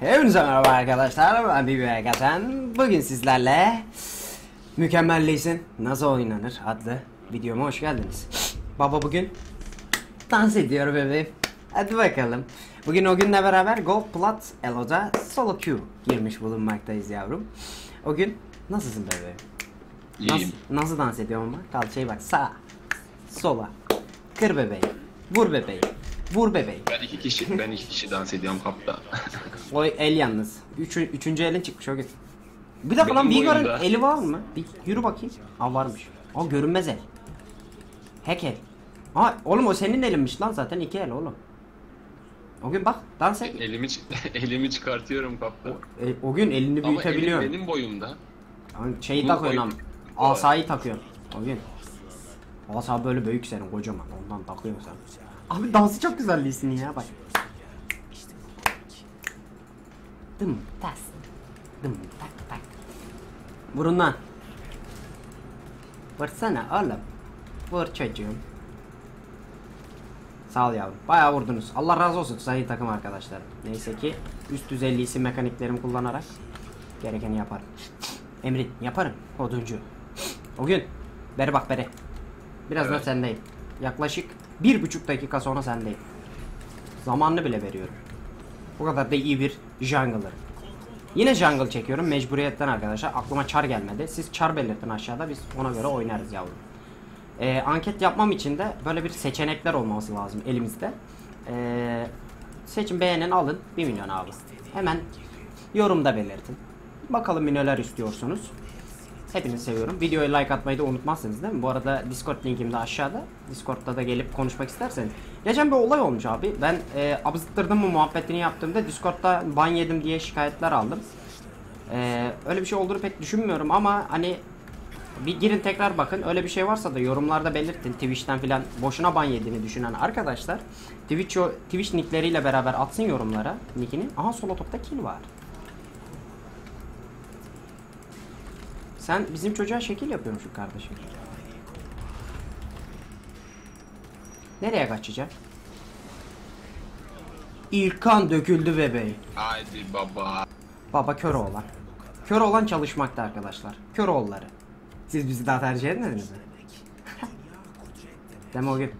Hepinize merhaba arkadaşlar ben Bibi Gazen Bugün sizlerle Mükemmelliysin Nasıl Oynanır adlı videoma hoş geldiniz. Baba bugün Dans ediyor bebeğim. Hadi bakalım. Bugün o günle beraber Gold Plat Elo'da Solo Q girmiş bulunmaktayız yavrum. O gün nasılsın bebeğim? Nasıl, İyiyim. nasıl dans ediyorum ama? Kalçayı bak sağa Sola. Kır bebeğim Vur bebeğim Vur bebeğim Ben iki kişi, ben iki kişi dans ediyorum kapta. O el yalnız. Üçü, üçüncü elin çıkmış o gün. Bir dakika lan boyumda. eli var mı? Bir yürü bakayım. Aa varmış. Aa görünmez el. Hack el. Aa oğlum o senin elinmiş lan zaten iki el oğlum. O gün bak dans et. elimi elimi çıkartıyorum kapta. E, o gün elini Ama elim büyütebiliyorsun. benim boyumda. Lan Şeyi Bunu takıyorsun ama. Asayı takıyorsun. O gün. Asa böyle büyük senin kocaman. Ondan takıyorsun sen. Abi dansı çok güzel Lee'sinin ya bak. Dım tas. Dım tak tak. Vurun lan. Vursana oğlum. Vur çocuğum. Sağ ol yavrum. Bayağı vurdunuz. Allah razı olsun sayın takım arkadaşlarım. Neyse ki üst düzey lisi mekaniklerimi kullanarak gerekeni yaparım. Emrin yaparım oduncu. O gün beri bak beri. Birazdan Evet. sendeyim. Yaklaşık bir buçuk dakika sonra sendeyim. Zamanını bile veriyorum. Bu kadar da iyi bir jungler. Yine jungle çekiyorum mecburiyetten arkadaşlar. Aklıma çar gelmedi. Siz çar belirtin aşağıda biz ona göre oynarız yavrum. Ee, anket yapmam için de böyle bir seçenekler olması lazım elimizde. Ee, seçin beğenin alın 1 milyon abi. Hemen yorumda belirtin. Bakalım neler istiyorsunuz. Hepinizi seviyorum. Videoya like atmayı da unutmazsınız değil mi? Bu arada Discord linkim de aşağıda. Discord'da da gelip konuşmak isterseniz. Geçen bir olay olmuş abi. Ben e, abızıttırdım mı muhabbetini yaptığımda Discord'da ban yedim diye şikayetler aldım. E, öyle bir şey olduğunu pek düşünmüyorum ama hani bir girin tekrar bakın. Öyle bir şey varsa da yorumlarda belirtin. Twitch'ten filan boşuna ban yediğini düşünen arkadaşlar Twitch, Twitch nickleriyle beraber atsın yorumlara nickini. Aha solo topta kill var. Sen bizim çocuğa şekil yapıyormuşsun kardeşim. Nereye kaçacak? İlkan döküldü bebeği. Haydi baba. Baba kör oğlan. Kör olan çalışmakta arkadaşlar. Kör oğulları. Siz bizi daha tercih etmediniz mi? Deme o gün.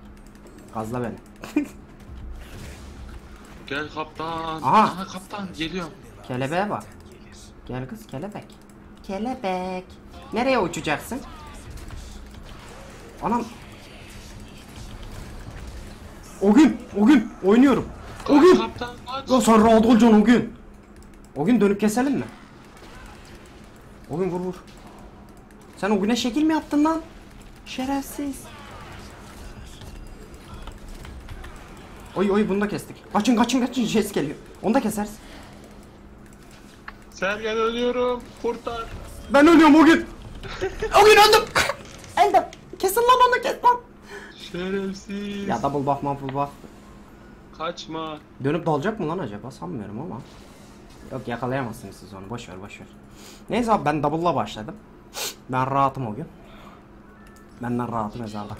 Gazla beni. Gel kaptan. Aha. Aha kaptan geliyorum. Kelebeğe bak. Gel kız kelebek. Kelebek. Nereye uçacaksın? Anam. O gün, o gün oynuyorum. O gün. Ya sen rahat olacaksın o gün. O gün dönüp keselim mi? O gün vur vur. Sen o güne şekil mi yaptın lan? Şerefsiz. Oy oy bunu da kestik. Kaçın kaçın kaçın Jess geliyor. Onu da keseriz. Sergen ölüyorum. Kurtar. Ben ölüyorum o gün. o gün öldüm. öldüm. Kesin lan onu kes lan. Şerefsiz. Ya double buff muffle buff. Kaçma. Dönüp dalacak mı lan acaba sanmıyorum ama. Yok yakalayamazsınız siz onu boş ver boş ver. Neyse abi ben double'la başladım. Ben rahatım o gün. Benden rahatım mezarda.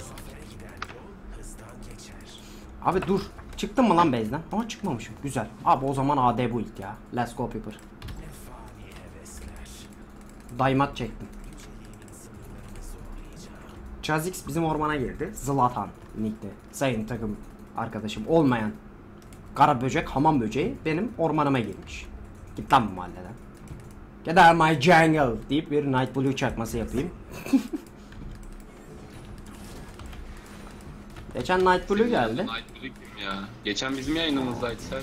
Abi dur. Çıktın mı lan base'den? Ama çıkmamışım. Güzel. Abi o zaman AD build ya. Let's go people. Daymat çektim. Chazix bizim ormana girdi. Zlatan nickte. Sayın takım arkadaşım olmayan kara böcek, hamam böceği benim ormanıma girmiş. Git lan bu mahalleden. Get out my jungle deyip bir Night Blue çakması yapayım. Geçen Night Blue geldi. Night Blue kim ya? Geçen bizim yayınımızdaydı sen.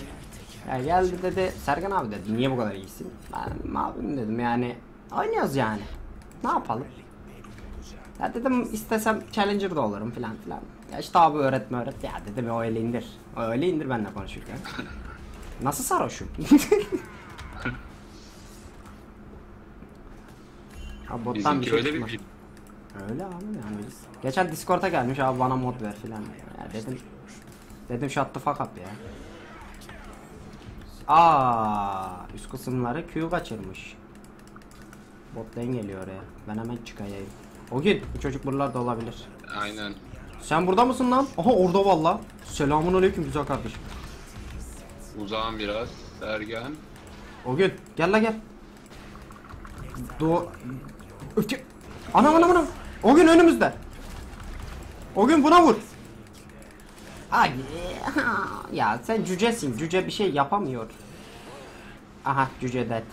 Ya geldi dedi Sergen abi dedi niye bu kadar iyisin? Ben abim dedim yani oynuyoruz yani. Ne yapalım? Ya dedim istesem Challenger da olurum filan filan. Ya işte abi öğretme öğret. Ya dedim o öyle indir. O öyle indir benimle konuşurken. Nasıl sarhoşum? abi bottan bir Bizimki şey öyle bir çıkmaz. film. Öyle abi yani. biz- Geçen Discord'a gelmiş abi bana mod ver filan. Ya dedim dedim shut the fuck up ya. Aa, üst kısımları Q kaçırmış. Bot lane geliyor oraya. Ben hemen çıkayım. O gün bu çocuk buralarda olabilir. Aynen. Sen burada mısın lan? Aha orada valla. Selamun aleyküm güzel kardeşim. Uzağım biraz. Sergen. O gün gel la gel. Do Öfke. Anam anam anam. O gün önümüzde. O gün buna vur. Ay ya sen cücesin. Cüce bir şey yapamıyor. Aha cüce dead.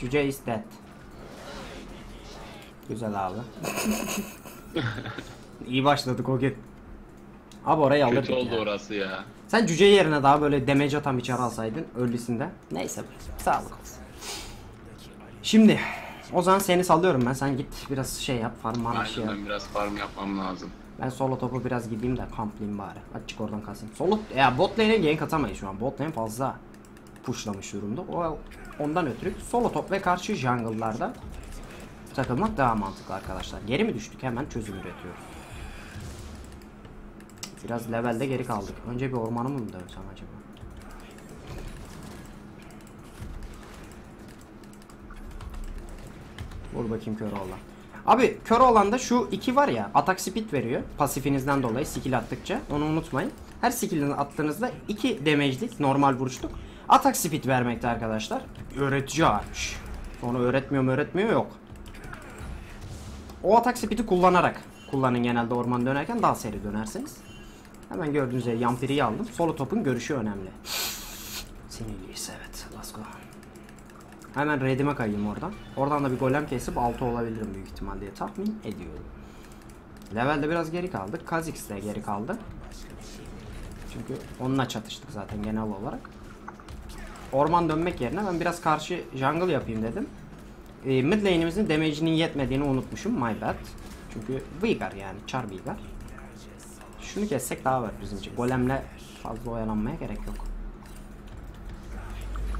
Cüce is dead. Güzel abi. İyi başladık o gün. Abi orayı alırdık Kötü oldu ya. orası ya. Sen cüce yerine daha böyle damage atan bir çar alsaydın ölüsünde. Neyse sağlık olsun. Şimdi o zaman seni sallıyorum ben. Sen git biraz şey yap farm var bir şey Aynen yap. ben biraz farm yapmam lazım. Ben solo topu biraz gideyim de kamplayayım bari. Açık oradan kasayım. Solo ya bot lane'e gank atamayız şu an. Bot lane fazla pushlamış durumda. O ondan ötürü solo top ve karşı jungle'larda takılmak daha mantıklı arkadaşlar. Geri mi düştük? Hemen çözüm üretiyoruz. Biraz levelde geri kaldık. Önce bir ormanı mı dönsem acaba? Vur bakayım kör olan. Abi kör olan da şu iki var ya atak speed veriyor pasifinizden dolayı skill attıkça onu unutmayın. Her skillini attığınızda 2 damage'lik normal vuruşluk atak speed vermekte arkadaşlar. Öğretici ağaç. Onu öğretmiyor mu öğretmiyor yok. O atak speed'i kullanarak kullanın genelde orman dönerken daha seri dönersiniz. Hemen gördüğünüz üzere Yampiri'yi aldım. Solo topun görüşü önemli. Sinirliyiz evet. Let's go. Hemen redime kayayım oradan. Oradan da bir golem kesip 6 olabilirim büyük ihtimal diye tahmin ediyorum. Levelde biraz geri kaldık. Kha'Zix de geri kaldı. Çünkü onunla çatıştık zaten genel olarak. Orman dönmek yerine ben biraz karşı jungle yapayım dedim. E, mid lane'imizin damage'inin yetmediğini unutmuşum. My bad. Çünkü Veigar yani. Char Veigar. Şunu kessek daha var bizim için. Golemle fazla oyalanmaya gerek yok.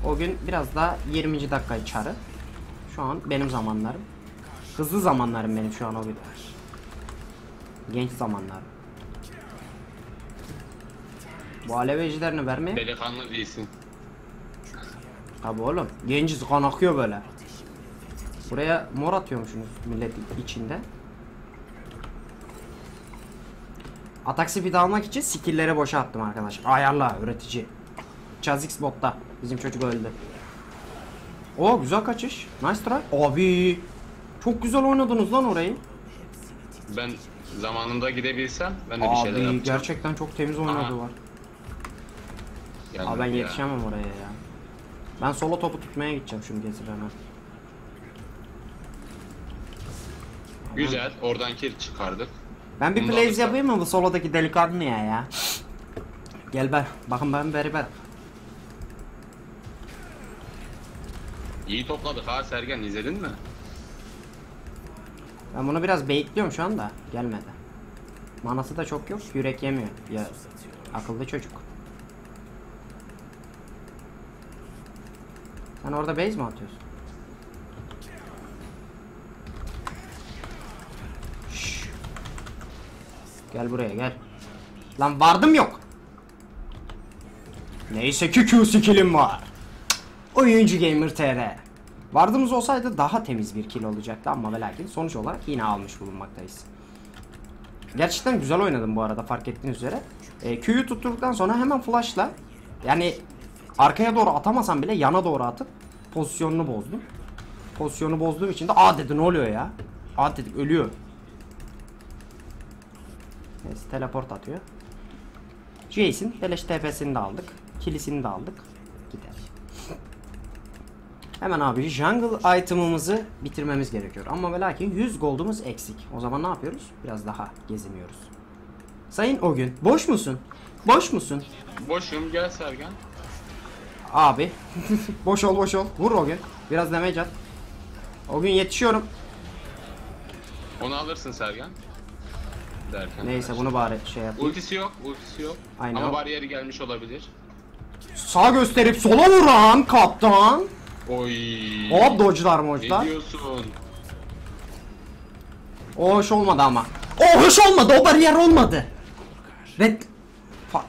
O gün biraz daha 20. dakika çarı. Şu an benim zamanlarım. Hızlı zamanlarım benim şu an o gün. Genç zamanlarım. Bu alev ejderini vermeye Delikanlı değilsin. Tabi oğlum. Genciz kan akıyor böyle. Buraya mor atıyormuşsunuz millet içinde. Atak speed almak için skill'leri boşa attım arkadaşlar. Ayarla üretici. Chazix botta. Bizim çocuk öldü. O güzel kaçış. Nice try. Abi. Çok güzel oynadınız lan orayı. Ben zamanında gidebilsem ben de bir şeyler Abi yapacağım. gerçekten çok temiz oynadılar. Gelmedi Abi ben ya. yetişemem oraya ya. Ben solo topu tutmaya gideceğim şunu getir hemen. Güzel. Oradan kill çıkardık. Ben bir Bunu da plays yapayım mı bu solodaki delikanlıya ya? Gel ben. Bakın ben beri ben. İyi topladık ha Sergen izledin mi? Ben bunu biraz baitliyorum şu anda. Gelmedi. Manası da çok yok. Yürek yemiyor. Ya akıllı çocuk. Sen orada base mi atıyorsun? Gel buraya gel. Lan vardım yok. Neyse ki Q skill'im var. Oyuncu Gamer TR. Vardığımız olsaydı daha temiz bir kill olacaktı ama ve sonuç olarak yine almış bulunmaktayız. Gerçekten güzel oynadım bu arada fark ettiğiniz üzere. E, Q'yu tutturduktan sonra hemen flashla yani arkaya doğru atamasam bile yana doğru atıp pozisyonunu bozdum. Pozisyonu bozduğum için de aa dedi ne oluyor ya? Aa dedik ölüyor. Neyse teleport atıyor. Jason beleş TP'sini de aldık. Kilisini de aldık. Gider. Hemen abi jungle item'ımızı bitirmemiz gerekiyor. Ama ve lakin 100 gold'umuz eksik. O zaman ne yapıyoruz? Biraz daha geziniyoruz. Sayın o gün boş musun? Boş musun? Boşum gel Sergen. Abi. boş ol boş ol. Vur o gün. Biraz damage at. O gün yetişiyorum. Onu alırsın Sergen. Derken. Neyse bunu bari şey yapayım. Ultisi yok, ultisi yok. Aynen. Ama bariyeri gelmiş olabilir. Sağ gösterip sola vuran kaptan. Oy. Hop dodge'lar Ne diyorsun? O hoş olmadı ama. O hoş olmadı. O bariyer olmadı. Red. Fuck.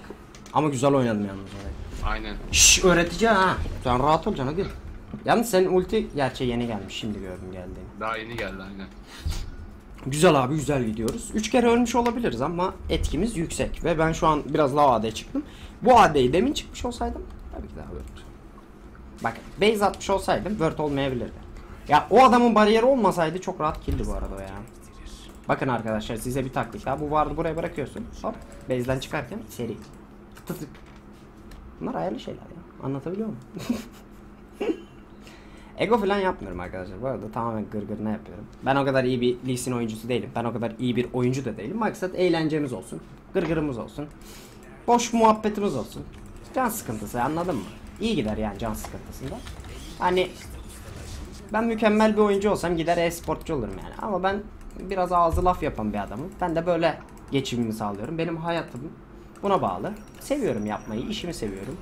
Ama güzel oynadım yalnız. orayı. Aynen. Şşş öğretici ha. Sen rahat ol canım hadi. Yalnız senin ulti gerçi yeni gelmiş. Şimdi gördüm geldiğini. Daha yeni geldi aynen. Güzel abi güzel gidiyoruz. 3 kere ölmüş olabiliriz ama etkimiz yüksek. Ve ben şu an biraz daha AD çıktım. Bu AD'yi demin çıkmış olsaydım Tabii ki daha Word. Bak base atmış olsaydım Word olmayabilirdi. Ya o adamın bariyeri olmasaydı çok rahat killdi bu arada o ya. Bakın arkadaşlar size bir taktik daha. Bu vardı buraya bırakıyorsun. Hop base'den çıkarken seri. Tık tık. Bunlar ayarlı şeyler ya. Anlatabiliyor muyum? Ego falan yapmıyorum arkadaşlar. Bu arada tamamen gırgırına yapıyorum. Ben o kadar iyi bir Lee Sin oyuncusu değilim. Ben o kadar iyi bir oyuncu da değilim. Maksat eğlencemiz olsun. Gırgırımız olsun. Boş muhabbetimiz olsun. Can sıkıntısı anladın mı? İyi gider yani can sıkıntısında. Hani ben mükemmel bir oyuncu olsam gider e-sportçu olurum yani. Ama ben biraz ağzı laf yapan bir adamım. Ben de böyle geçimimi sağlıyorum. Benim hayatım buna bağlı. Seviyorum yapmayı, işimi seviyorum.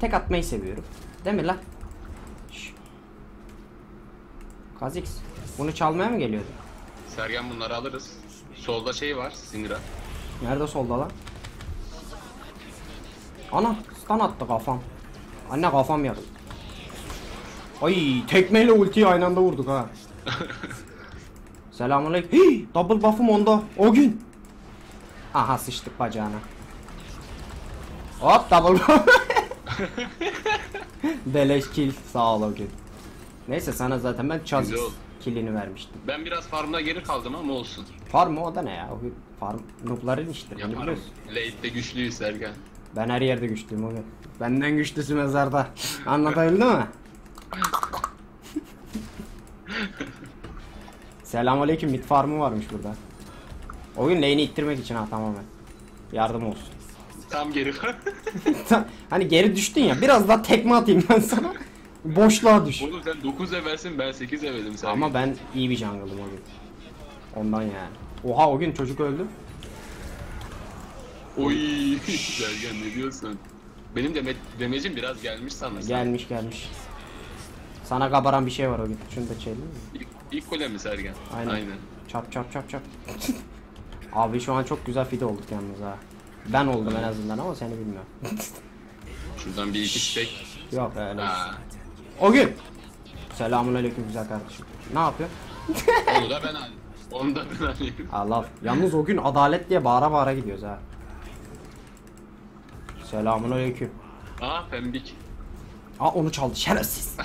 Tek atmayı seviyorum. Değil mi lan? Kazix, bunu çalmaya mı geliyordu? Sergen bunları alırız. Solda şey var, Syndra. Nerede solda lan? Ana stun attı kafam. Anne kafam yarıldı. Ay tekmeyle ultiyi aynı anda vurduk ha. Selamünaleyküm. Hii, double buff'ım onda. O gün. Aha sıçtık bacağına. Hop double. Beleş kill sağ ol o gün. Neyse sana zaten ben Chazix Güzel oldu. killini vermiştim. Ben biraz farmda geri kaldım ama olsun. Farm o da ne ya? O bir farm noobların iştir. bunu Yaparım. biliyorsun. Late'de güçlüyüz Sergen. Ben her yerde güçlüyüm oğlum. Benden güçlüsü mezarda. Anlatabildim mi? Selamünaleyküm mid farmı varmış burada. Oyun lane'i ittirmek için ha tamamen. Yardım olsun. Tam geri hani geri düştün ya biraz daha tekme atayım ben sana. Boşluğa düş. Oğlum sen 9 eversin ben 8 everdim Sergen. Ama ben iyi bir jungle'ım o gün. Ondan yani. Oha o gün çocuk öldü. Oy Sergen ne diyorsun? Benim de demecim biraz gelmiş sanırsam. Gelmiş gelmiş. Sana kabaran bir şey var o gün. Şunu da çekelim? İlk, ilk kule mi Sergen? Aynen. Çap çap çap çap. Abi şu an çok güzel fide olduk yalnız ha. Ben oldum en azından ama seni bilmiyorum. Şuradan bir iki tek. Yok öyle. Ha. O gün. Selamun aleyküm güzel kardeşim. Ne yapıyor? Onu da ben alayım. Onu da ben alayım. Allah. Yalnız o gün adalet diye bağıra bağıra gidiyoruz ha. Selamun aleyküm. Aa pembik. Aa onu çaldı şerefsiz.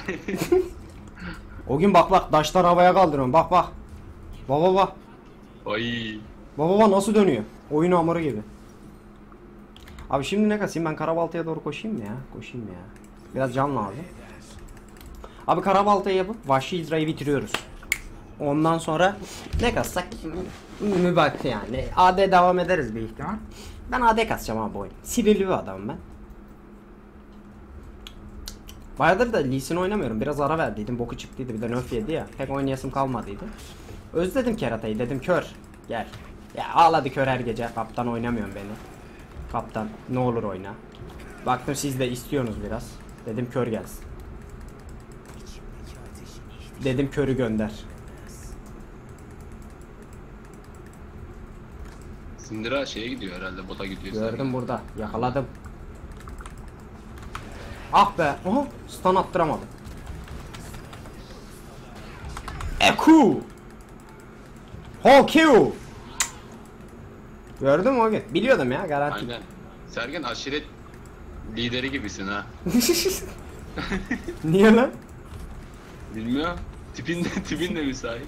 o gün bak bak taşlar havaya kaldırıyorum bak bak. Baba bak. Ay. Baba baba nasıl dönüyor? Oyun hamuru gibi. Abi şimdi ne kasayım ben karabaltaya doğru koşayım mı ya? Koşayım ya. Biraz can lazım. Abi karabaltayı yapıp vahşi idrayı bitiriyoruz. Ondan sonra ne kassak mübak yani. AD devam ederiz bir ihtimal. Ben AD kasacağım abi oyun. Sinirli bir adamım ben. Bayağıdır da Lee oynamıyorum. Biraz ara verdiydim. Boku çıktıydı. Bir de nerf yedi ya. Pek oynayasım kalmadıydı. Özledim keratayı. Dedim kör. Gel. Ya ağladı kör her gece. Kaptan oynamıyorsun beni. Kaptan ne olur oyna. Baktım siz de istiyorsunuz biraz. Dedim kör gelsin. Dedim körü gönder. Syndra şeye gidiyor herhalde bota gidiyor. Gördüm burada. Yakaladım. Ah be. Oha. Stun attıramadım. Eku. Hokyu. Gördün mü o gün? Biliyordum ya garanti. Aynen. Sergen aşiret lideri gibisin ha. Niye lan? Bilmiyorum. Tipin de, tipin de müsait.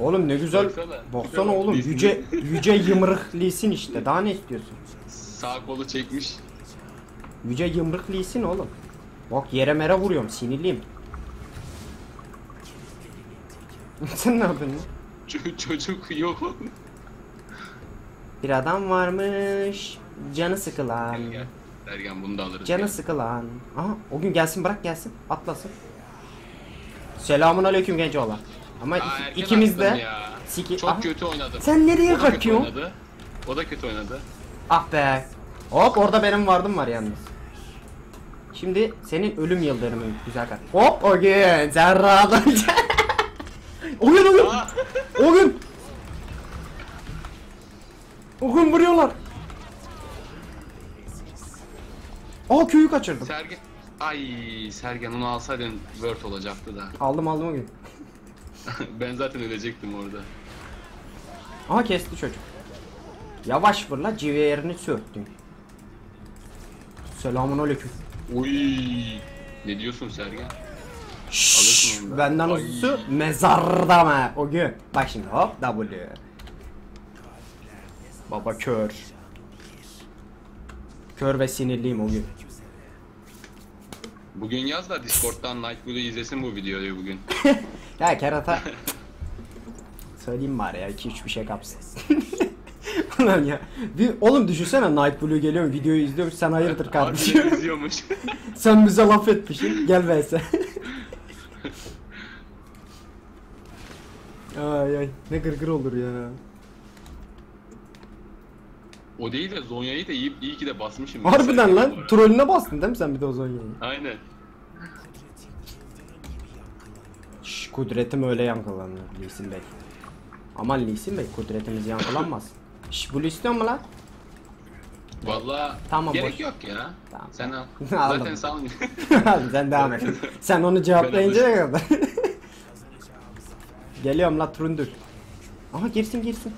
Oğlum ne güzel. Baksana. Baksana oğlum yüce yüce yımrık işte. Daha ne istiyorsun? Sağ kolu çekmiş. Yüce yımrık oğlum. Bak yere mere vuruyorum sinirliyim. Sen ne yapıyorsun? Ç- çocuk yok. Bir adam varmış. Canı sıkılan. Gel gel. Sergen bunu da alırız. Canı gel. sıkılan. Aha o gün gelsin bırak gelsin. Atlasın. Selamun aleyküm genç olan. Ama Aa, iki- ikimiz de ya. siki... Çok Aha. kötü oynadı. Sen nereye O kaçıyorsun? O da kötü oynadı. Ah be. Hop orada benim vardım var yalnız. Şimdi senin ölüm yıldırımın güzel kat. Hop o gün sen rahat ol. o gün o gün. Aa! O gün. O gün vuruyorlar. Aa köyü kaçırdım. Sergen... Ay Sergen onu alsaydın Word olacaktı da. Aldım aldım o gün. ben zaten ölecektim orada. Aha kesti çocuk. Yavaş fırla ciğerini söktüm. Selamun aleyküm. Uy. Ne diyorsun Sergen? Şşş, benden hızlısı mezarda mı o gün? Bak şimdi hop W. Baba kör. Kör ve sinirliyim o gün. Bugün yaz da Discord'dan Night Blue izlesin bu videoyu bugün. Ya kerata. Söyleyeyim bari ya 2-3 bir şey kapsın. Ulan ya. Bir, oğlum düşünsene Night Blue geliyorum videoyu izliyorum sen hayırdır kardeşim. İzliyormuş. sen bize laf etmişsin gel vs. ay ay ne gırgır olur ya. O değil de Zonya'yı da iyi, iyi ki de basmışım. Harbiden bu lan arada. trollüne bastın değil mi sen bir de o Zonya'yı? Aynen. Şş, kudretim öyle yankılanıyor Lisin Bey. Aman Lisin Bey kudretimiz yankılanmaz. Şş bunu istiyor mu lan? Valla Tamam, gerek boş. yok ya. Tamam. Sen al. Zaten sağ ol. Sen devam et. Sen onu cevaplayıncaya kadar. Geliyorum la trundür. Aha girsin girsin.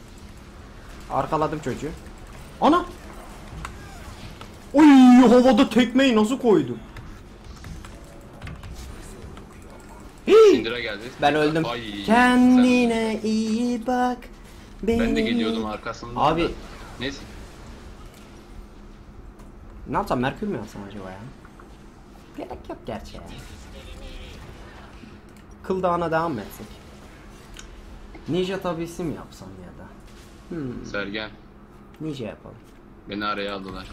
Arkaladım çocuğu. Ana! Oy havada tekmeyi nasıl koydu? Sindire geldi. Ben öldüm. Ay, Kendine iyi bak. sen- Ben de beni- geliyordum arkasından. Abi- da. Neyse. Ne yapsam Merkür mü yapsam acaba ya? Gerek yok gerçi ya. Kıl Dağı'na devam mı etsek? Ninja tabisi mi yapsam ya da? Hmm, Sergen. Ninja yapalım. Beni araya aldılar.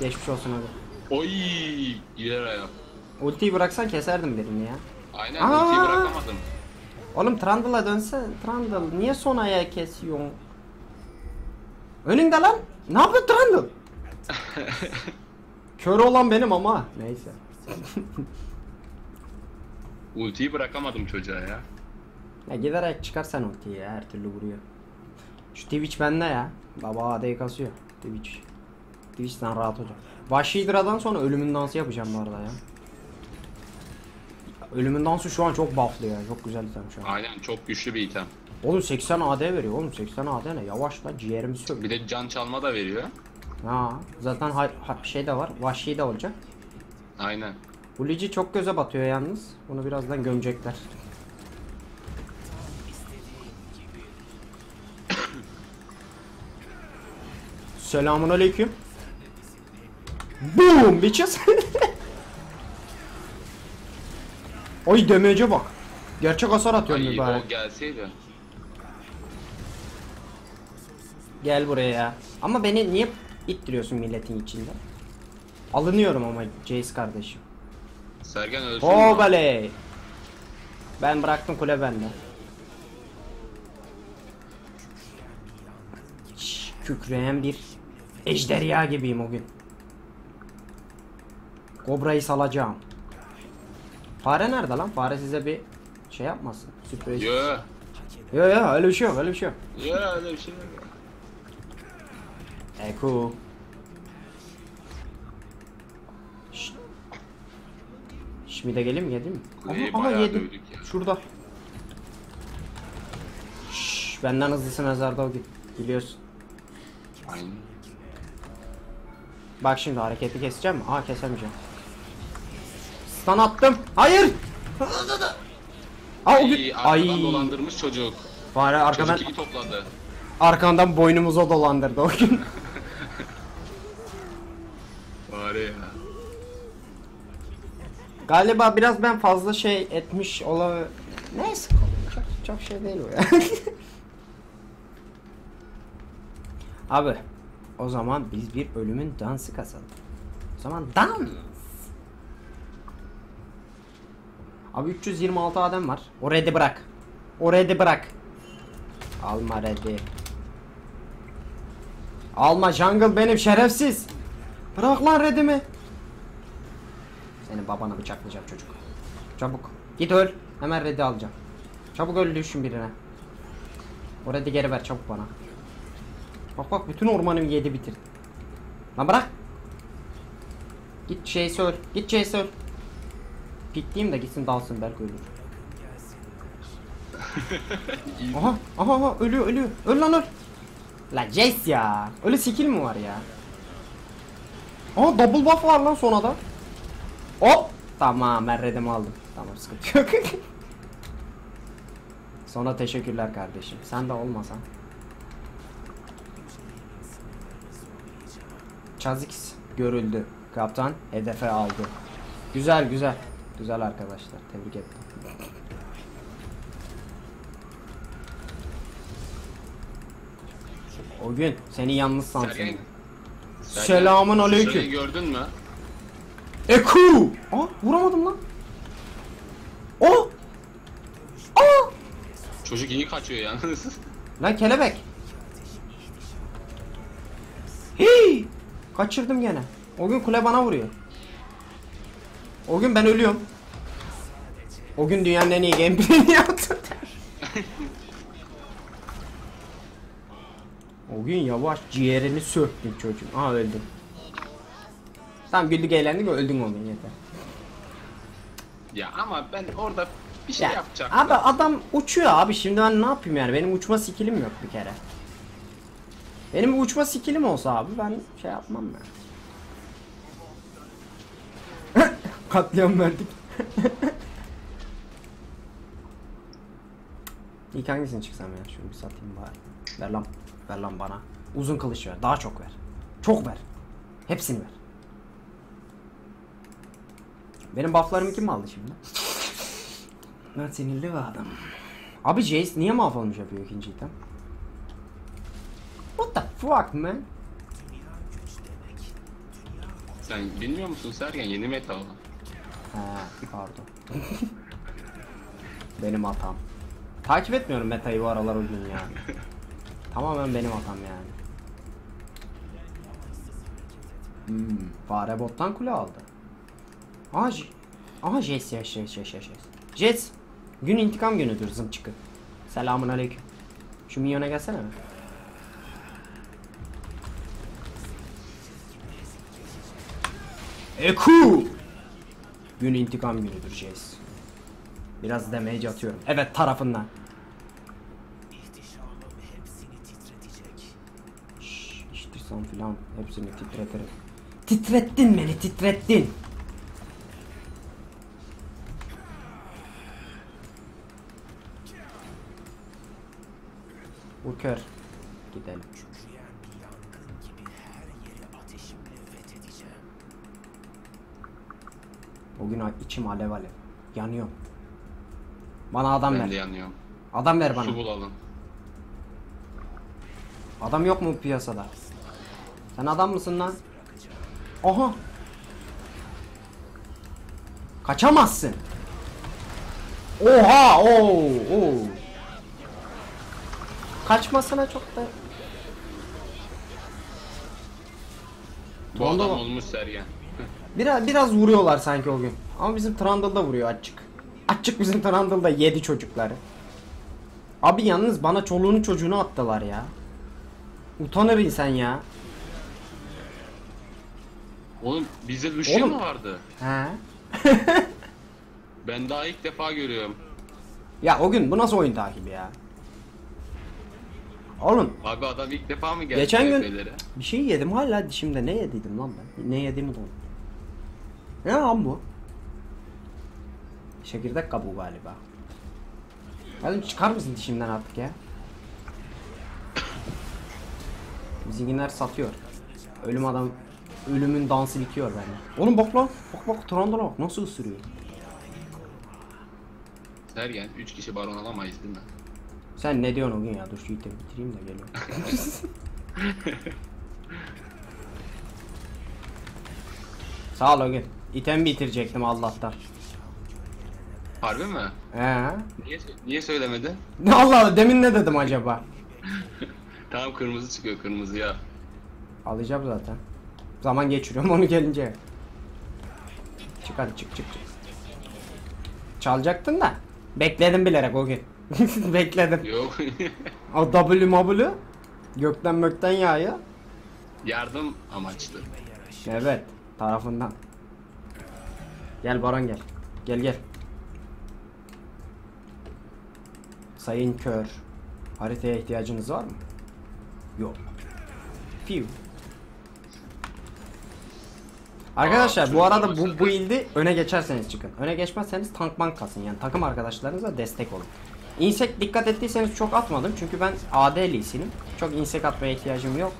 Geçmiş olsun abi. Oy! İleri ayak. Ultiyi bıraksan keserdim birini ya. Aynen Aa! ultiyi bırakamadım. Oğlum Trundle'a dönse Trundle niye son ayağı kesiyorsun? Önünde lan. Ne yapıyor Trundle? Kör olan benim ama. Neyse. Ultiyi bırakamadım çocuğa ya. Ya giderek çıkarsan ultiyi ya her türlü vuruyor. Şu Twitch bende ya. Baba AD'yi kasıyor. Twitch. Twitch'ten rahat olacak. Vahşi Hydra'dan sonra ölümün dansı yapacağım bu arada ya. Ölümün dansı şu an çok bufflı ya. Çok güzel item şu an. Aynen çok güçlü bir item. Oğlum 80 AD veriyor oğlum 80 AD ne? Yavaş lan ciğerimi sök. Bir de can çalma da veriyor. Ha, zaten ha, ha- şey de var. Vahşi de olacak. Aynen. Bu Lici çok göze batıyor yalnız. Bunu birazdan gömecekler. Selamun aleyküm. Boom bitches. Oy demece bak. Gerçek hasar atıyor Ay mübarek. o gelseydi. Gel buraya ya. Ama beni niye ittiriyorsun milletin içinde? Alınıyorum ama Jace kardeşim. Sergen ölsün. Ben bıraktım kule bende. Şş, Kükreyen bir ejderha gibiyim o gün. Kobra'yı salacağım. Fare nerede lan? Fare size bir şey yapmasın. Sürpriz. Yo. Yo yo öyle bir şey yok öyle bir şey yok. Yo öyle bir şey yok. Eko. Şimdi de geleyim yedim mi? Kuleyi Aha, aha yedim. dövdük ya. Şurada. Şşş, benden hızlısı mezarda o gün. Biliyorsun. Aynen. Bak şimdi hareketi keseceğim mi? Aa kesemeyeceğim. Stun attım. Hayır. Aa o gün. Ay, arkadan Ay. dolandırmış çocuk. Fare arkadan Çocuk iyi topladı. arkandan boynumuza dolandırdı o gün. Var ya. Galiba biraz ben fazla şey etmiş olabilir. Neyse çok, çok şey değil bu ya. Abi o zaman biz bir ölümün dansı kasalım. O zaman dans. Abi 326 adem var. O red'i bırak. O red'i bırak. Alma red'i. Alma jungle benim şerefsiz. Bırak lan red'imi. Senin babana bıçaklayacağım çocuk. Çabuk. Git öl. Hemen red'i alacağım. Çabuk öl düşün birine. O red'i geri ver çabuk bana. Bak bak bütün ormanımı yedi bitir. Lan bırak. Git şey sor. Git şey sor. Pikleyeyim de gitsin dalsın belki ölür. aha aha aha ölüyor ölüyor. Öl lan öl. La Jace ya. Öyle skill mi var ya? Aa double buff var lan sonada. Hop. Tamam ben redimi aldım. Tamam sıkıntı yok. Sonra teşekkürler kardeşim. Sen de olmasan. Chazix görüldü. Kaptan hedefe aldı. Güzel güzel. Güzel arkadaşlar. Tebrik ettim. O gün seni yalnız Sergen, sansın. Sergen, Selamun aleyküm. şurayı gördün mü? Eku! Aa vuramadım lan. O! Aa! Çocuk iyi kaçıyor yalnız. Lan kelebek. Hii! Kaçırdım gene. O gün kule bana vuruyor. O gün ben ölüyorum. O gün dünyanın en iyi gameplay'ini yaptım. o gün yavaş ciğerini söktün çocuğun. Aa öldüm. Tamam güldük eğlendik öldün o gün yeter. ya ama ben orada bir şey Ya, yapacaktım. abi adam uçuyor abi şimdi ben ne yapayım yani benim uçma skillim yok bir kere. Benim uçma skillim olsa abi ben şey yapmam ya. Katliam verdik. İlk hangisini çıksam ya? Şunu bir satayım bari. Ver lan. Ver lan bana. Uzun kılıç ver. Daha çok ver. Çok ver. Hepsini ver. Benim bufflarımı kim aldı şimdi? Ben sinirli bir adam. Abi Jace niye mahvolmuş yapıyor ikinci item? What the fuck man? Sen bilmiyor musun Sergen yeni meta o. He pardon. benim hatam. Takip etmiyorum metayı bu aralar o gün ya. Tamamen benim hatam yani. Hmm, fare bottan kule aldı. Aha, aha Jace ya Jace Jace Jace Jace. Gün intikam günüdür zım çıkı. Selamun aleyküm. Şu minyona gelsene mi? Eku! Gün intikam günüdür Jace. Biraz damage atıyorum. Evet tarafından. Şşş, iştirsam filan hepsini titretirim. Titrettin beni titrettin. Bu kör. Gidelim. Bugün içim alev alev. Yanıyor. Bana adam Ben de ver. yanıyorum. Adam ver bana. Su bulalım. Adam yok mu piyasada? Sen adam mısın lan? Oha. Kaçamazsın. Oha! Oo! Oo! Kaçmasına çok da Bu Onda adam mı? olmuş Sergen. Biraz biraz vuruyorlar sanki o gün. Ama bizim Trundle da vuruyor açık. Açık bizim Trundle da yedi çocukları. Abi yalnız bana çoluğunu çocuğunu attılar ya. Utanır insan ya. Oğlum bizde Lucian Oğlum. mı vardı? He. Ben daha ilk defa görüyorum. Ya o gün bu nasıl oyun takibi ya? Oğlum Abi adam ilk defa mı geldi Geçen gün- bir şey yedim hala dişimde ne yediydim lan ben? Ne yediğimi unuttum. Ne lan bu? Çekirdek kabuğu galiba. Hadi çıkar mısın dişimden artık ya? Bizimkiler satıyor. Ölüm adam ölümün dansı bitiyor bende. Oğlum bak lan. Bak bak Trundle'a bak nasıl ısırıyor. Sergen 3 kişi baron alamayız değil mi? Sen ne diyorsun o gün ya? Dur şu itemi bitireyim de geliyorum. Sağ ol o gün. İtem bitirecektim Allah'tan. Harbi mi? Ee? Niye, niye söylemedin? Allah Allah demin ne dedim acaba? Tamam kırmızı çıkıyor kırmızı ya. Alacağım zaten. Zaman geçiriyorum onu gelince. Çık hadi çık çık çık. Çalacaktın da. Bekledim bilerek o gün. Bekledim. Yok. O W mabulu. Gökten mökten yağıyor. Yardım amaçlı. Evet. Tarafından. Gel Baran gel. Gel gel. Sayın Kör. Haritaya ihtiyacınız var mı? Yok. Piu. Arkadaşlar bu arada bu bu ildi öne geçerseniz çıkın. Öne geçmezseniz tank bank kasın yani takım arkadaşlarınıza destek olun. İnsek dikkat ettiyseniz çok atmadım çünkü ben AD Lee'sinim. Çok insek atmaya ihtiyacım yok.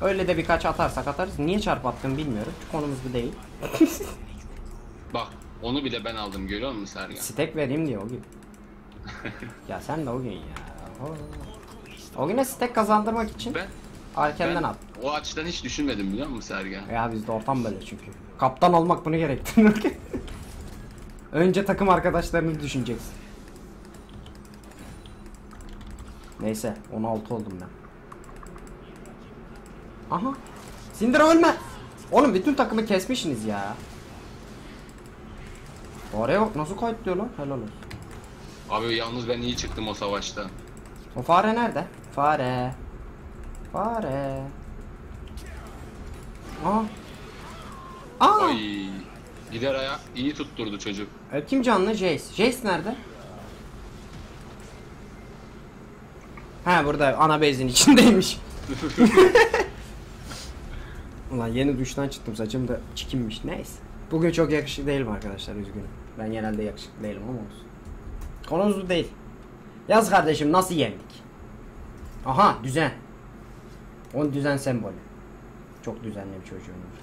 Öyle de birkaç atarsak atarız. Niye çarp attım bilmiyorum. Çünkü konumuz bu değil. Bak onu bile ben aldım görüyor musun Sergen? Stack vereyim diye o gün. ya sen de o gün ya. O, o güne stack kazandırmak için Ben, erkenden ben at. o açıdan hiç düşünmedim biliyor musun Sergen? Ya bizde ortam böyle çünkü. Kaptan olmak bunu gerektiriyor. Önce takım arkadaşlarını düşüneceksin. Neyse 16 oldum ben. Aha. Sindir ölme. Oğlum bütün takımı kesmişsiniz ya. Oraya bak nasıl kayıtlıyor lan helal olsun. Abi yalnız ben iyi çıktım o savaşta. O fare nerede? Fare. Fare. Aa. Aa. Ay gider ayak iyi tutturdu çocuk. E, Kim canlı? Jace. Jace nerede? Ha burada ana bezin içindeymiş. Ulan yeni duştan çıktım saçım da çikinmiş neyse. Bugün çok yakışıklı değilim arkadaşlar üzgünüm. Ben genelde yakışıklı değilim ama olsun. Konumuz bu değil. Yaz kardeşim nasıl yendik? Aha düzen. On düzen sembolü. Çok düzenli bir çocuğum var.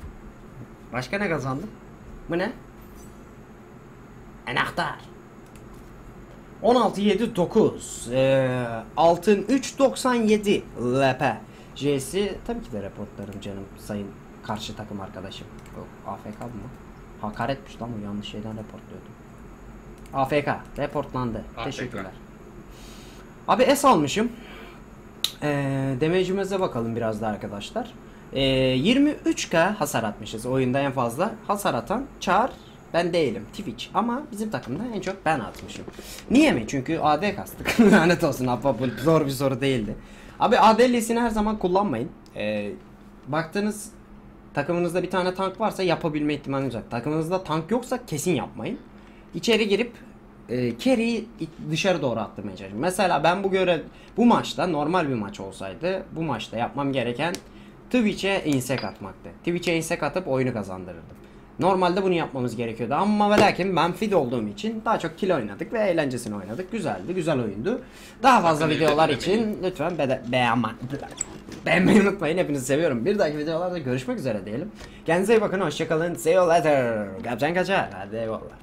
Başka ne kazandım? Bu ne? Anahtar. 16 7 9 ee, altın 397 LP J'si tabii ki de reportlarım canım sayın karşı takım arkadaşım Yok, AFK mı? Hakaretmiş lan bu yanlış şeyden reportluyordum AFK reportlandı AFK. teşekkürler Abi S almışım ee, damage'imize bakalım biraz da arkadaşlar ee, 23k hasar atmışız oyunda en fazla hasar atan Char ben değilim Twitch ama bizim takımda en çok ben atmışım. Niye mi? Çünkü AD kastık. Lanet olsun Abba bu zor bir soru değildi. Abi AD lisini her zaman kullanmayın. Ee, baktığınız takımınızda bir tane tank varsa yapabilme ihtimaliniz var. Takımınızda tank yoksa kesin yapmayın. İçeri girip e, carry'i dışarı doğru attırmaya çalışın. Mesela ben bu göre bu maçta normal bir maç olsaydı bu maçta yapmam gereken Twitch'e insek atmaktı. Twitch'e insek atıp oyunu kazandırırdım. Normalde bunu yapmamız gerekiyordu ama ve lakin ben feed olduğum için daha çok kill oynadık ve eğlencesini oynadık. Güzeldi, güzel oyundu. Daha fazla Sakın videolar için lütfen be beğenme, beğenmeyi unutmayın. Hepinizi seviyorum. Bir dahaki videolarda görüşmek üzere diyelim. Kendinize iyi bakın, hoşçakalın. See you later. Kaptan kaçar. Hadi eyvallah.